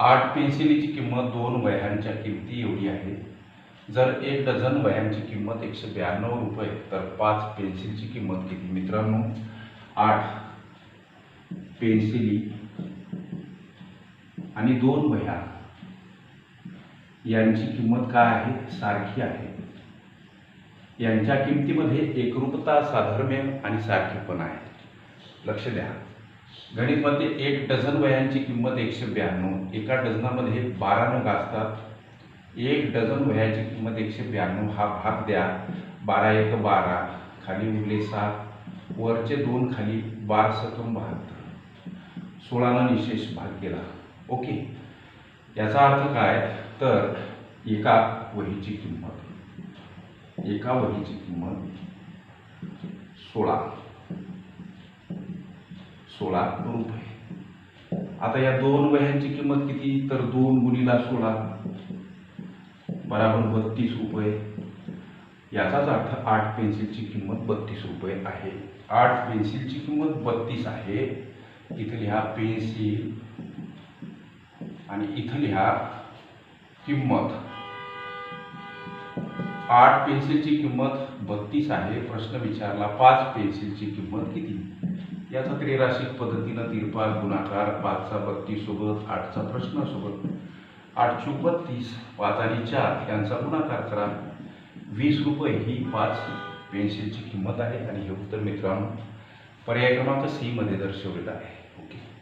आठ पेन्सिलीची किंमत दोन वह्यांच्या किमती एवढी आहे. जर एक डझन वह्यांची किंमत एकशे ब्याण्णव रुपये तर पाच पेन्सिलची किंमत किती मित्रांनो? आठ पेन्सिली आणि दोन वह्या. यांची किंमत काय आहे? सारखी आहे. यांच्या किमतीमध्ये एकरूपता साधर्म्य आणि सारखेपण आहे. लक्ष द्या. गणितमध्ये एक डझन वह्यांची किंमत एकशे ब्याण्णव. एका डझनामध्ये बारा नग असतात एक डझन वह्याची किंमत एकशे ब्याण्णव. हा भाग द्या. बारा एक बारा. खाली उरले सात. वरचे दोन खाली बार सतम बहात्तर. सोळानं निशेष भाग केला. ओके. याचा अर्थ काय? तर एका वहीची किंमत. एका वहीची किंमत सोळा. सोळा रुपये आता या दोन वह्यांची किंमत किती? तर दोन गुणीला सोळा. बराबर बत्तीस रुपये. याचाच अर्थ आठ पेन्सिलची किंमत बत्तीस रुपये आहे. आठ पेन्सिलची किंमत बत्तीस आहे. इथं लिहा पेन्सिल. आणि इथं लिहा किंमत. आठ पेन्सिलची किंमत बत्तीस आहे. प्रश्न विचारला पाच पेन्सिलची किंमत किती? याचा त्रिराशिक पद्धतीनं तिरपाल गुणाकार पाचचा बत्तीससोबत आठचा प्रश्नासोबत आठ चौक बत्तीस पाच आणि चार यांचा गुणाकार करा. वीस रुपये ही पाच पेन्सिलची किंमत आहे आणि हे उत्तर मित्रांनो पर्याय क्रमांक सीमध्ये दर्शवलेलं आहे.